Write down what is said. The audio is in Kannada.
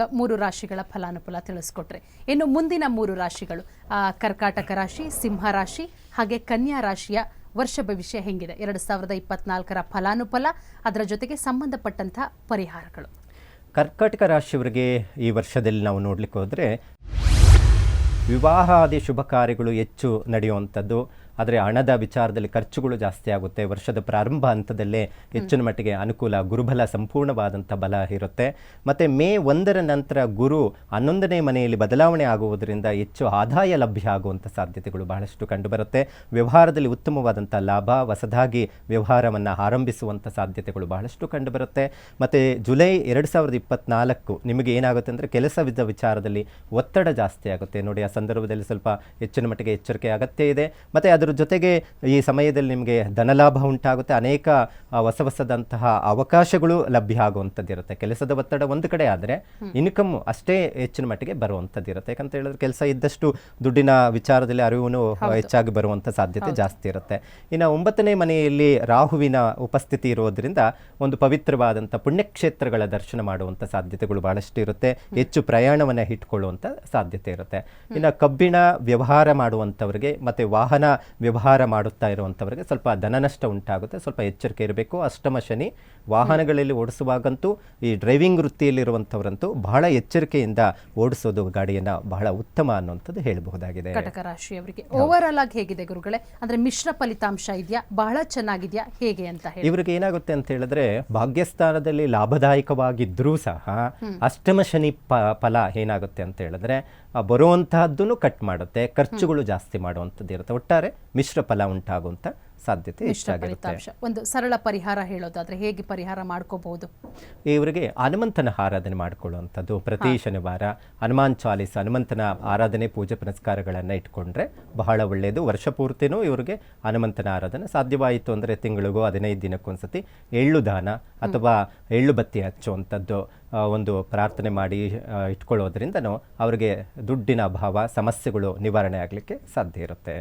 ಈಗ ಮೂರು ರಾಶಿಗಳ ಫಲಾನುಫಲ ತಿಳಿಸ್ಕೊಟ್ರೆ. ಇನ್ನು ಮುಂದಿನ ಮೂರು ರಾಶಿಗಳು ಕರ್ಕಾಟಕ ರಾಶಿ, ಸಿಂಹ ರಾಶಿ, ಹಾಗೆ ಕನ್ಯಾ ರಾಶಿಯ ವರ್ಷ ಭವಿಷ್ಯ ಹೆಂಗಿದೆ. ಎರಡು ಸಾವಿರದ ಇಪ್ಪತ್ನಾಲ್ಕರ ಫಲಾನುಫಲ ಅದರ ಜೊತೆಗೆ ಸಂಬಂಧಪಟ್ಟಂತಹ ಪರಿಹಾರಗಳು. ಕರ್ಕಾಟಕ ರಾಶಿಯವರಿಗೆ ಈ ವರ್ಷದಲ್ಲಿ ನಾವು ನೋಡಲಿಕ್ಕೆ ಹೋದರೆ, ವಿವಾಹಾದಿ ಶುಭ ಕಾರ್ಯಗಳು ಹೆಚ್ಚು ನಡೆಯುವಂಥದ್ದು. ಆದರೆ ಹಣದ ವಿಚಾರದಲ್ಲಿ ಖರ್ಚುಗಳು ಜಾಸ್ತಿ ಆಗುತ್ತೆ. ವರ್ಷದ ಪ್ರಾರಂಭ ಹಂತದಲ್ಲೇ ಹೆಚ್ಚಿನ ಮಟ್ಟಿಗೆ ಅನುಕೂಲ, ಗುರುಬಲ, ಸಂಪೂರ್ಣವಾದಂಥ ಬಲ ಇರುತ್ತೆ. ಮತ್ತು ಮೇ ಒಂದರ ನಂತರ ಗುರು ಹನ್ನೊಂದನೇ ಮನೆಯಲ್ಲಿ ಬದಲಾವಣೆ ಆಗುವುದರಿಂದ ಹೆಚ್ಚು ಆದಾಯ ಲಭ್ಯ ಆಗುವಂಥ ಸಾಧ್ಯತೆಗಳು ಬಹಳಷ್ಟು ಕಂಡುಬರುತ್ತೆ. ವ್ಯವಹಾರದಲ್ಲಿ ಉತ್ತಮವಾದಂಥ ಲಾಭ, ಹೊಸದಾಗಿ ವ್ಯವಹಾರವನ್ನು ಆರಂಭಿಸುವಂಥ ಸಾಧ್ಯತೆಗಳು ಬಹಳಷ್ಟು ಕಂಡುಬರುತ್ತೆ. ಮತ್ತು ಜುಲೈ ಎರಡು ಸಾವಿರದ ಇಪ್ಪತ್ನಾಲ್ಕು ನಿಮಗೆ ಏನಾಗುತ್ತೆ ಅಂದರೆ ಕೆಲಸವಿದ್ದ ವಿಚಾರದಲ್ಲಿ ಒತ್ತಡ ಜಾಸ್ತಿ ಆಗುತ್ತೆ. ನೋಡಿ, ಆ ಸಂದರ್ಭದಲ್ಲಿ ಸ್ವಲ್ಪ ಹೆಚ್ಚಿನ ಮಟ್ಟಿಗೆ ಎಚ್ಚರಿಕೆ ಅಗತ್ಯ ಇದೆ. ಮತ್ತು ಅದರ ಜೊತೆಗೆ ಈ ಸಮಯದಲ್ಲಿ ನಿಮಗೆ ಧನಲಾಭ ಉಂಟಾಗುತ್ತೆ. ಅನೇಕ ಹೊಸ ಹೊಸದಂತಹ ಅವಕಾಶಗಳು ಲಭ್ಯ ಆಗುವಂಥದ್ದು ಇರುತ್ತೆ ಕೆಲಸದ ಒತ್ತಡ ಒಂದು ಕಡೆ ಆದರೆ ಇನ್ಕಮ್ ಅಷ್ಟೇ ಹೆಚ್ಚಿನ ಮಟ್ಟಿಗೆ ಬರುವಂಥದ್ದು ಇರುತ್ತೆ ಯಾಕಂತ ಹೇಳಿದ್ರೆ ಕೆಲಸ ಇದ್ದಷ್ಟು ದುಡ್ಡಿನ ವಿಚಾರದಲ್ಲಿ ಅರಿವು ಹೆಚ್ಚಾಗಿ ಬರುವಂಥ ಸಾಧ್ಯತೆ ಜಾಸ್ತಿ ಇರುತ್ತೆ. ಇನ್ನು ಒಂಬತ್ತನೇ ಮನೆಯಲ್ಲಿ ರಾಹುವಿನ ಉಪಸ್ಥಿತಿ ಇರೋದ್ರಿಂದ ಒಂದು ಪವಿತ್ರವಾದಂಥ ಪುಣ್ಯಕ್ಷೇತ್ರಗಳ ದರ್ಶನ ಮಾಡುವಂಥ ಸಾಧ್ಯತೆಗಳು ಬಹಳಷ್ಟು ಇರುತ್ತೆ. ಹೆಚ್ಚು ಪ್ರಯಾಣವನ್ನು ಇಟ್ಕೊಳ್ಳುವಂಥ ಸಾಧ್ಯತೆ ಇರುತ್ತೆ. ಇನ್ನು ಕಬ್ಬಿಣ ವ್ಯವಹಾರ ಮಾಡುವಂಥವ್ರಿಗೆ ಮತ್ತು ವಾಹನ ವ್ಯವಹಾರ ಮಾಡುತ್ತಾ ಇರುವಂಥವ್ರಿಗೆ ಸ್ವಲ್ಪ ಧನನಷ್ಟ ಉಂಟಾಗುತ್ತೆ ಸ್ವಲ್ಪ ಎಚ್ಚರಿಕೆ ಇರಬೇಕು. ಅಷ್ಟಮ ಶನಿ ವಾಹನಗಳಲ್ಲಿ ಓಡಿಸುವಾಗಂತೂ ಈ ಡ್ರೈವಿಂಗ್ ವೃತ್ತಿಯಲ್ಲಿರುವಂಥವರಂತೂ ಬಹಳ ಎಚ್ಚರಿಕೆಯಿಂದ ಓಡಿಸೋದು ಗಾಡಿಯನ್ನು ಬಹಳ ಉತ್ತಮ ಅನ್ನುವಂಥದ್ದು ಹೇಳಬಹುದಾಗಿದೆ. ಕಟಕ ರಾಶಿಯವರಿಗೆ ಓವರ್ ಆಲ್ ಆಗಿ ಹೇಗಿದೆ ಗುರುಗಳೇ? ಅಂದ್ರೆ ಮಿಶ್ರ ಫಲಿತಾಂಶ ಇದೆಯಾ? ಬಹಳ ಚೆನ್ನಾಗಿದ್ಯಾ? ಹೇಗೆ ಅಂತ ಹೇಳಿ. ಇವರಿಗೆ ಏನಾಗುತ್ತೆ ಅಂತ ಹೇಳಿದ್ರೆ ಭಾಗ್ಯಸ್ಥಾನದಲ್ಲಿ ಲಾಭದಾಯಕವಾಗಿದ್ದರೂ ಸಹ ಅಷ್ಟಮ ಶನಿ ಪ ಫಲ ಏನಾಗುತ್ತೆ ಅಂತ ಹೇಳಿದ್ರೆ ಬರುವಂತಹದ್ದನ್ನು ಕಟ್ ಮಾಡುತ್ತೆ ಖರ್ಚುಗಳು ಜಾಸ್ತಿ ಮಾಡುವಂಥದ್ದು ಇರುತ್ತೆ ಒಟ್ಟಾರೆ ಮಿಶ್ರ ಫಲ ಉಂಟಾಗುವಂಥ ಸಾಧ್ಯತೆ ಹೆಚ್ಚಾಗಿರುತ್ತೆ. ಒಂದು ಸರಳ ಪರಿಹಾರ ಹೇಳೋದಾದ್ರೆ ಹೇಗೆ ಪರಿಹಾರ ಮಾಡ್ಕೋಬಹುದು? ಇವರಿಗೆ ಹನುಮಂತನ ಆರಾಧನೆ ಮಾಡ್ಕೊಳ್ಳುವಂಥದ್ದು. ಪ್ರತಿ ಶನಿವಾರ ಹನುಮಾನ್ ಚಾಲೀಸ್ ಹನುಮಂತನ ಆರಾಧನೆ ಪೂಜೆ ಪುನಸ್ಕಾರಗಳನ್ನು ಇಟ್ಕೊಂಡ್ರೆ ಬಹಳ ಒಳ್ಳೆಯದು ವರ್ಷ ಪೂರ್ತಿನೂ ಇವರಿಗೆ ಹನುಮಂತನ ಆರಾಧನೆ ಸಾಧ್ಯವಾಯಿತು ಅಂದರೆ ತಿಂಗಳಿಗೂ ಹದಿನೈದು ದಿನಕ್ಕೊಂದ್ಸತಿ ಎಳ್ಳು ದಾನ ಅಥವಾ ಎಳ್ಳು ಬತ್ತಿ ಹಚ್ಚುವಂಥದ್ದು ಒಂದು ಪ್ರಾರ್ಥನೆ ಮಾಡಿ ಇಟ್ಕೊಳ್ಳೋದ್ರಿಂದನೂ ಅವರಿಗೆ ದುಡ್ಡಿನ ಅಭಾವ ಸಮಸ್ಯೆಗಳು ನಿವಾರಣೆ ಆಗಲಿಕ್ಕೆ ಸಾಧ್ಯ ಇರುತ್ತೆ.